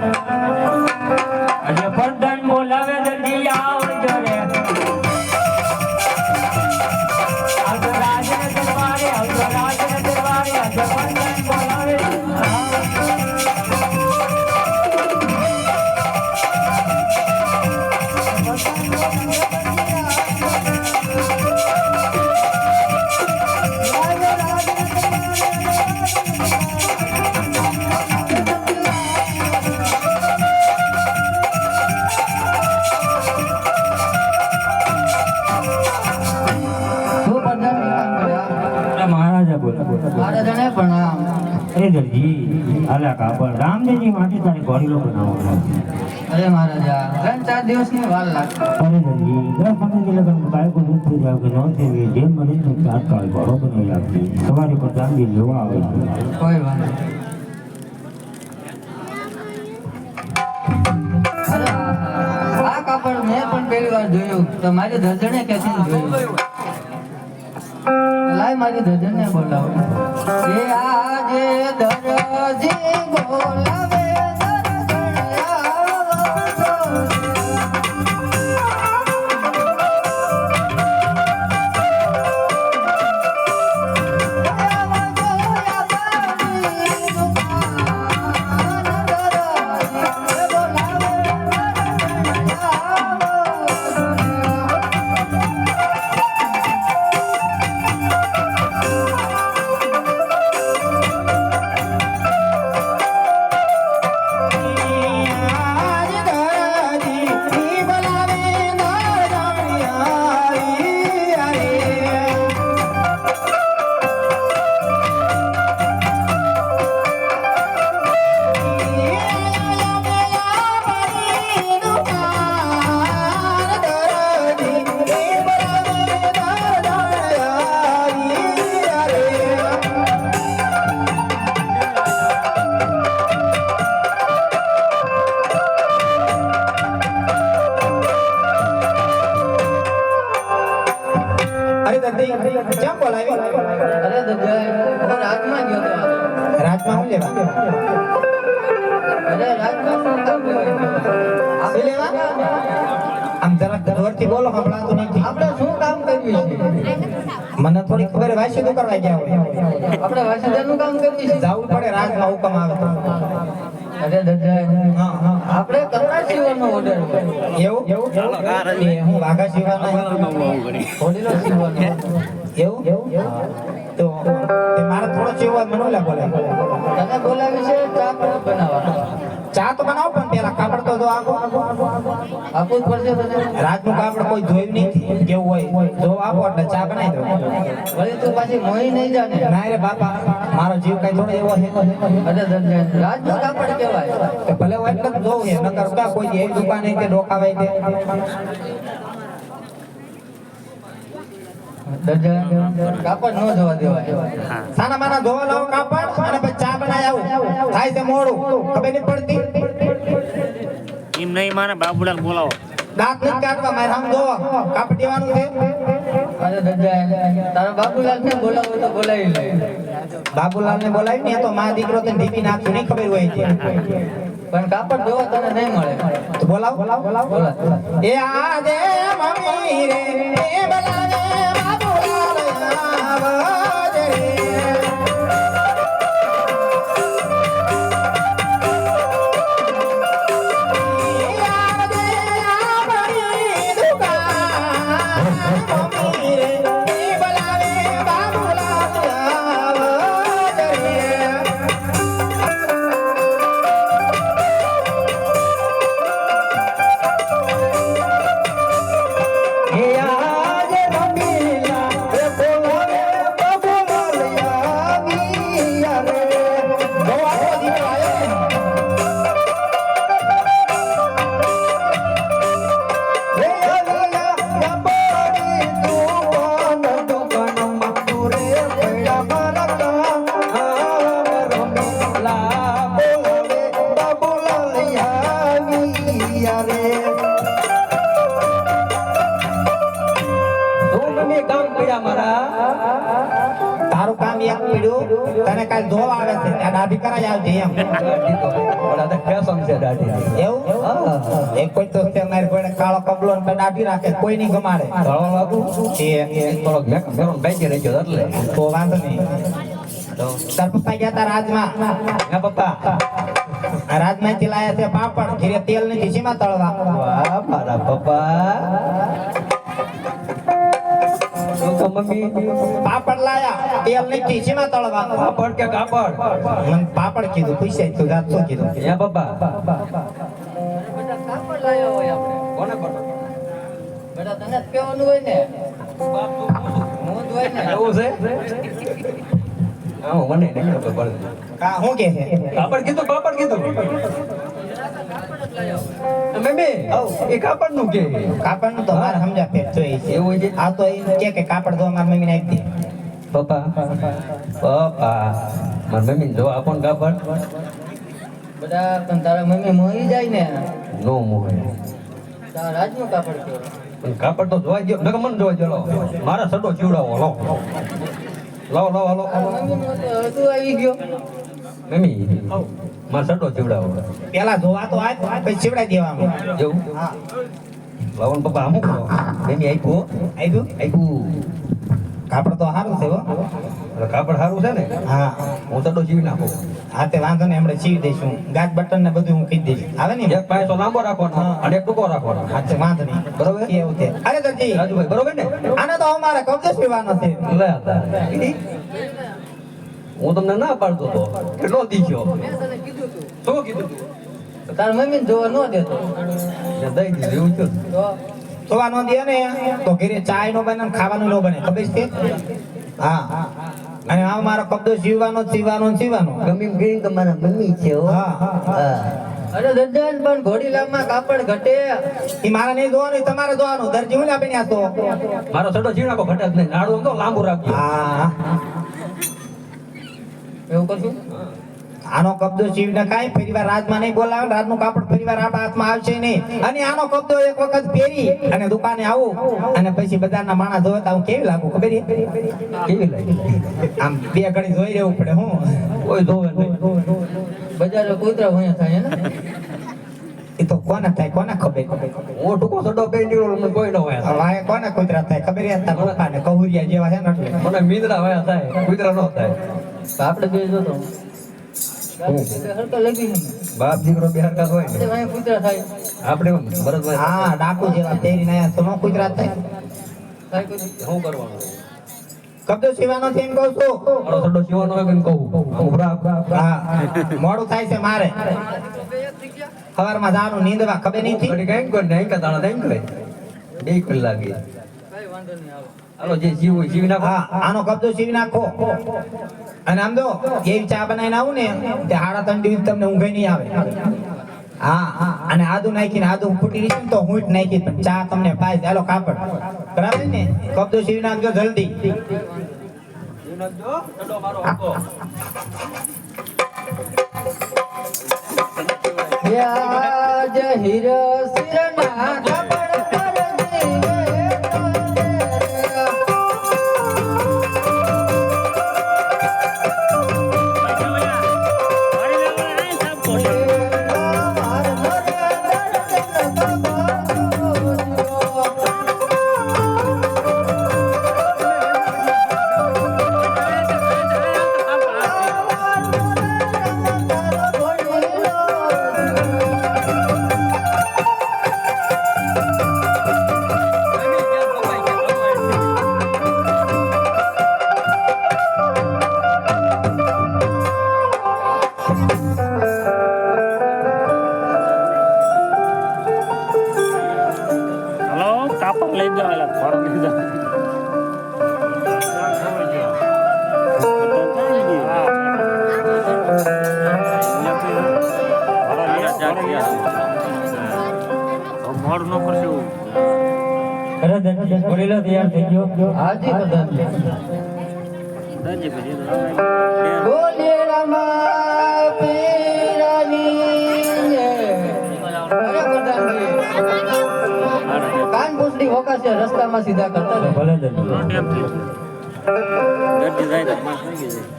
આજે મહારાજા બોલો મહારાજાને અરે દરજી આલા કાપડ રામદેવજી માટે તારી ગોળીલો બનાવો. અરે મહારાજા ત્રણ ચાર દિવસની વાર લાગશે. અરે દરજી દસ પંદર કિલો બાળકો દૂધ થઈ જાવ કે ન થઈ જેમ મને તો તાત્કાળ ઘોડો બનાવી આપતી સવારે પર ચાંદી લેવા આવે. છે કોઈ વાંધો આ કાપડ મેં પણ પહેલી વાર જોયું. તો મારી ધજણે ક્યાંથી જોયું? લાય મારી ધજણને બોલાવો. એ આજે દરજી બોલાવે. આપણે વાસુદેવનું કામ કરીએ જવું પડે રાજમાં હુકમ આવે. તો અરે હા આપણે કપડા સીવવાનો ઓર્ડર એવું? એ હું વાઘા શિવાના હોડીનો સીવવાનો એવું? તો તે મારે થોડો સીવવા મને ઓલા બોલે તને બોલાવી છે ચા પણ બનાવવા ચા તો બનાવો પણ પેલા કાપડ તો જો આપો આપવું પડશે તને રાજનું કાપડ કોઈ જોયું નહીં કેવું હોય. જો આપો એટલે ચા બનાવી દો. વળી તું પાછી મોઈ નહીં જાને. ના રે બાપા મારો જીવ કઈ થોડો એવો છે. અરે રાતનું રાજનું કાપડ કહેવાય. તો ભલે હોય એટલે જોવું છે નકર કા કોઈ એવી દુકાન કે ડોકાવાય તે કાપડ ન જોવા દેવાય. સાના માના ધોવા લાવો કાપડ અને પછી ચા બનાવી આવું. થાય છે મોડું. ખબર નહીં પડતી? એમ નહીં મારે બાબુલાલ બોલાવો. દાંત નથી કાઢવા મારે આમ કાપડ દેવાનું છે? અરે દજાઈ, તારા બાબુલાલ ને બોલાવો તો બોલાવી લે. બાબુલાલ ને બોલાવી ને તો મા દીકરો તને ઢીપી નાખશું નહીં ખબર હોય છે પણ કાપડ જોવો તને નહીં મળે. તો બોલાવ. બોલાવો. બોલા બોલા. એ આજે મમ્મી રે એ બોલાવે છે ત્યાં દાઢી કરાઈ આવજે એમ. પણ આ ફેશન છે દાઢી એવું? હા. એક કોઈ તો છે મારી કોઈ કાળો કબલો ને દાઢી રાખે કોઈ નહીં ગમાડે. ધોળો લાગુ? એ થોડોક મેક મેરો બાઈક રહી એટલે. તો વાંધો નહીં. તાર પપ્પા ગયા તા રાજમાં. હે પપ્પા. રાજમાં થી લાયા છે પાપડ. ઘીરે તેલ નથી સીમા તળવા? વાહ મારા પપ્પા. મમ્મી પાપડ લાયા તેલ નથી સીમા તળવાનું? પાપડ કે કાપડ? મને પાપડ કીધું પૈસા તું જાત શું કીધું? હે બાબા બેટા કાપડ લાવ્યા હોય આપણે કોને પડો બેટા તને કેવાનું હોય ને. હું જ હોય ને. એવું છે? હા મને નહીં ખબર પડે કા શું કે? છે પાપડ કીધું પાપડ કીધું. મમ્મી એ કાપડનું કે? કાપડનું તો મારે સમજા ફેર તો એવું છે? આ તો એ કે કે કાપડ ધોવા મારા મમ્મી નાખી દે. પપ્પા? પપ્પા. મારા મમ્મી જો આપો ને કાપડ. બધા પણ તારા મમ્મી મોહી જાય ને? નો મોહે. તારા રાજનું કાપડ કહેવાય પણ કાપડ તો જોવા ગયો નકર મને જોવા ગયો મારા સડો ચીવડાવો લો. લાવો લાવો લાવો તો આવી ગયો. મમ્મી. મારા સડો ચીવડાવો પેલા ધોવા તો આજ પછી ચીવડાઈ દેવાનું જેવું હા. લાવો પપ્પા અમુક મમ્મી આપ્યું આવ્યું આપ્યું કાપડ તો સારું છે હો. કાપડ સારું છે ને? હા. હું સડો ચીવી નાખું. હા તે વાંધો ને હમણાં સીવી દઈશું. ગાજ બટન ને બધું હું કહી દઈશ. આવે ને? એક પાયસો લાંબો રાખવાનો અને એક ટૂંકો રાખવાનો. હા તે વાંધો નહીં. બરોબર? એવું છે અરે દરજી રાજુભાઈ બરોબર ને? આને તો અમારે કબજો પીવાનો છે. હું તમને ના પાડતો હતો કીધું તું. શું કીધું તું. તારા જોવા ન દેતો. દઈ દીધું એવું થયું. તો? નો દે ને તો ઘરે ચાય નો બને ખાવાનું નો બને ખબર છે? હા. અને આ મારો કબજો સીવવાનો જ સીવવાનો સીવવાનો ગમી ગઈ તમારા મમ્મી છે અરે પણ ઘોડી લાંબા કાપડ ઘટે. એ મારે નહીં ધોવાનું એ તમારે જોવાનું દરજી હું આપીને તો? મારો સડો ચીવડાકો ઘટે જ નહીં. નાડું તો લાંબુ રાખજો. હા. એવું કરશું આનો કબજો સીવીને કાંઈ? ફરીવાર રાજમાં નહીં બોલાવે ને રાજનું કાપડ ફરીવાર આપણા હાથમાં આવશે નહીં. અને આનો કબજો એક વખત પહેરી અને દુકાને આવું અને પછી બજારના માણસ જોવે તો હું કેવી લાગુ? ખબર કેવી લાગે? આમ બે ઘડી જોઈ રહેવું પડે હું? કોઈ જોવે નહીં. કૂતરા હોય થાય ને? એ તો કોને થાય કોને ખબર? હું ટૂંકો સડો કઈ નીકળ્યો મને કોઈ ન હોય. વાય કોને કૂતરા થાય? ખબર યાર તાર પપ્પાને કહુરિયા જેવા છે ને એટલે. મને મીંદડા વાયા થાય કૂતરા ન થાય. આપણે બે જોતો હરકા બાપ દીકરો બિહાર હોય ને. ને થાય. આપણે ભરતભાઈ હા ડાકુ જેવા પહેરીને આયા તો કુતરા થાય? થાય શું કરવાનું? કબજો સીવાનો છે એમ કહું છું. મારો સડો સીવાનો હોય કે કહું. મોડું થાય છે મારે. સવારમાં જવાનું નીંદવા ખબર નહીં થી કઈ કોઈ નહીં કે નહીં કરે બે કલાક લાગી. કઈ વાંધો નહીં આવો હાલો જે જીવ હોય જીવી નાખો. આનો કબજો સીવી નાખો. અને આમ તો એવી ચા બનાવીને આવું ને તે હાડા ત્રણ દિવસ તમને ઊંઘે નહીં આવે. હા અને આદુ નાખીને આદુ ફૂટી રહી તો હું નાખી પણ ચા તમને પાય ચાલો કાપડ. બરાબર ને? કબજો સીવી નાખજો જલ્દી. જીવ નાખજો સડો બોલેલો તૈયાર થઈ ગયો. હાજી રામા પીરાની કાન પૂછડી વોકાશે રસ્તામાં સીધા કરતા ભલે જાય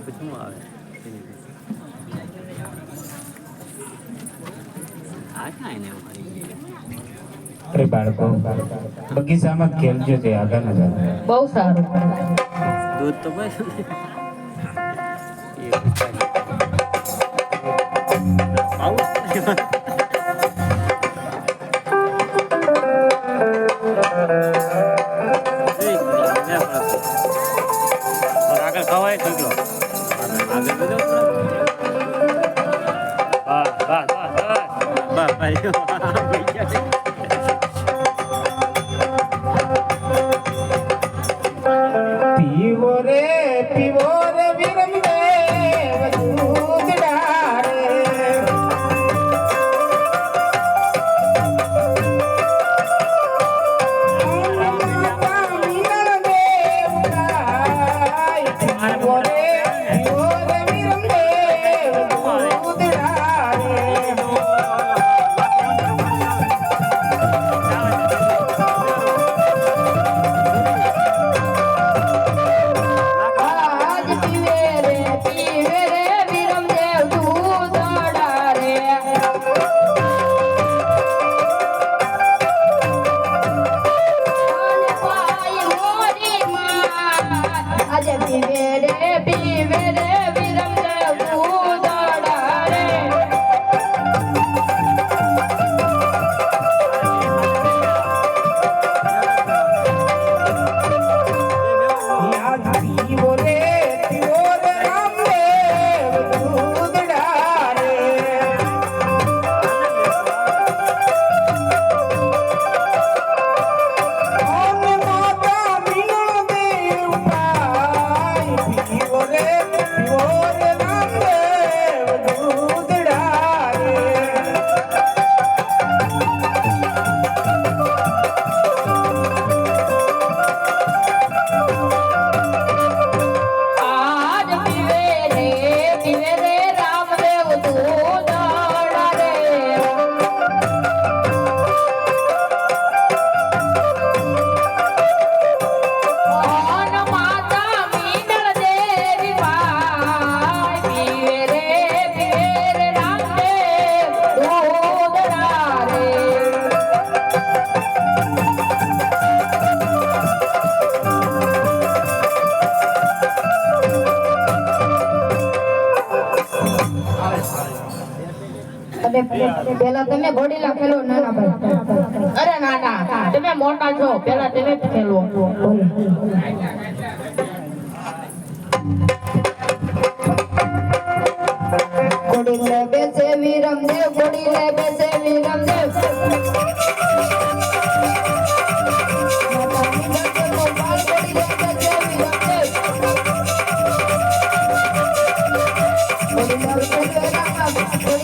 કર્યા પછી આવે? અરે બાળકો બગીચામાં ખેલજો તે આગળ મજા બહુ સારું. દૂધ તો બસ. આવું બસ બસ બસ બસ પેલા તમે ઘોડીલા ખેલો નાના ભાઈ. અરે નાના તમે મોટા છો પેલા તમે ખેલો.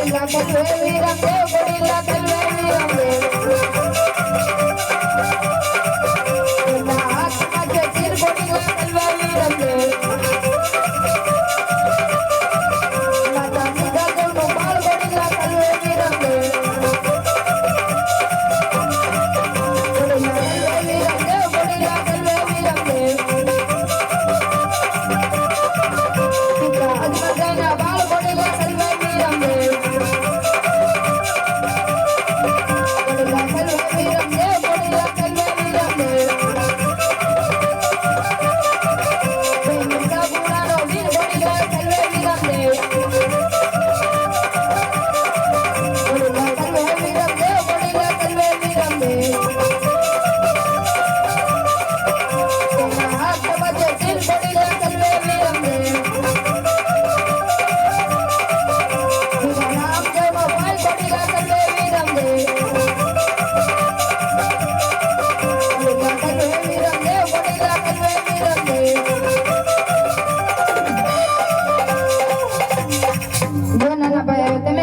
I'm gonna vamos, vamos, vamos.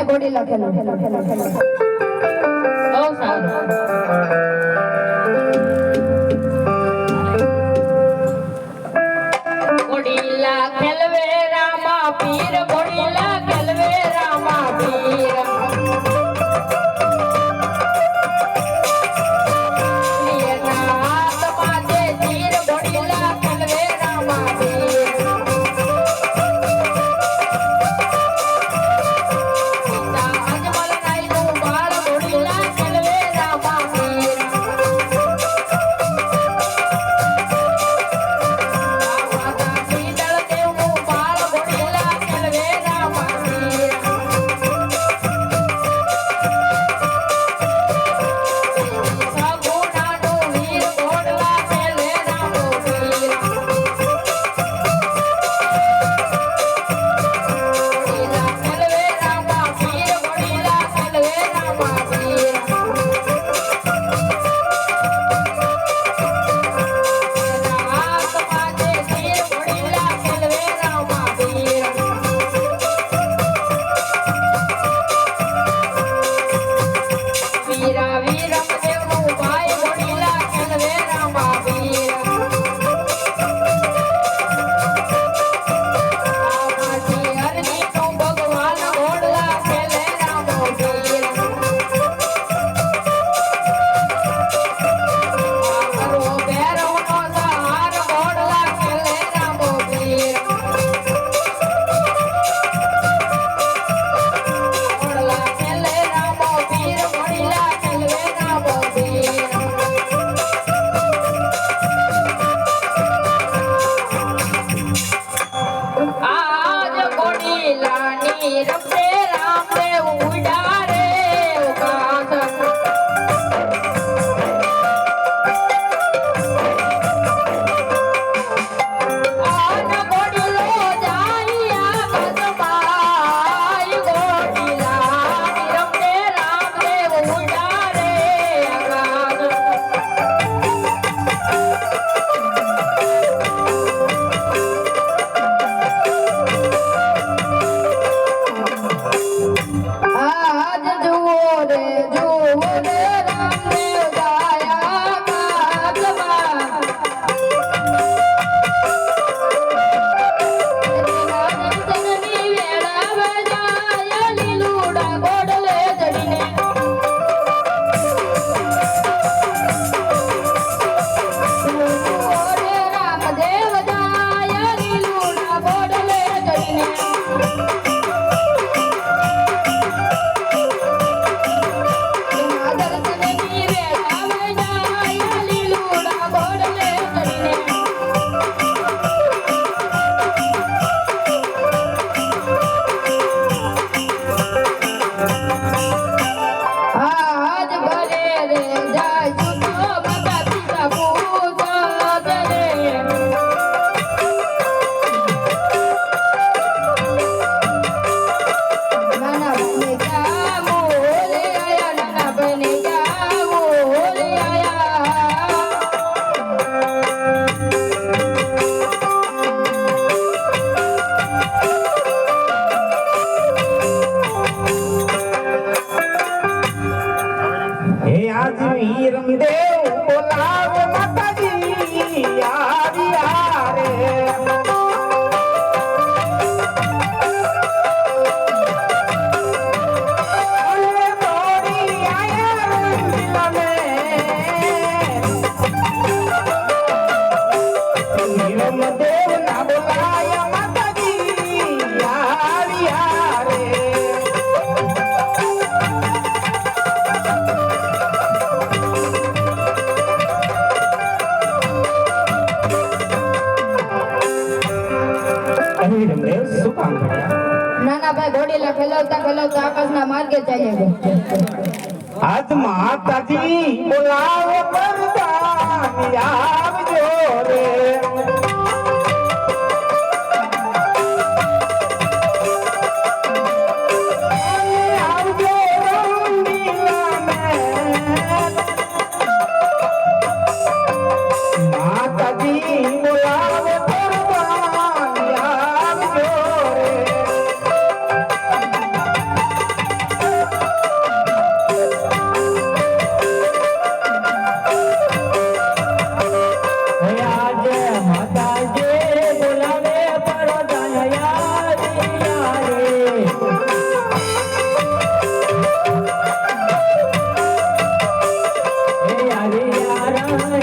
gorila que lo que lo que Gallego.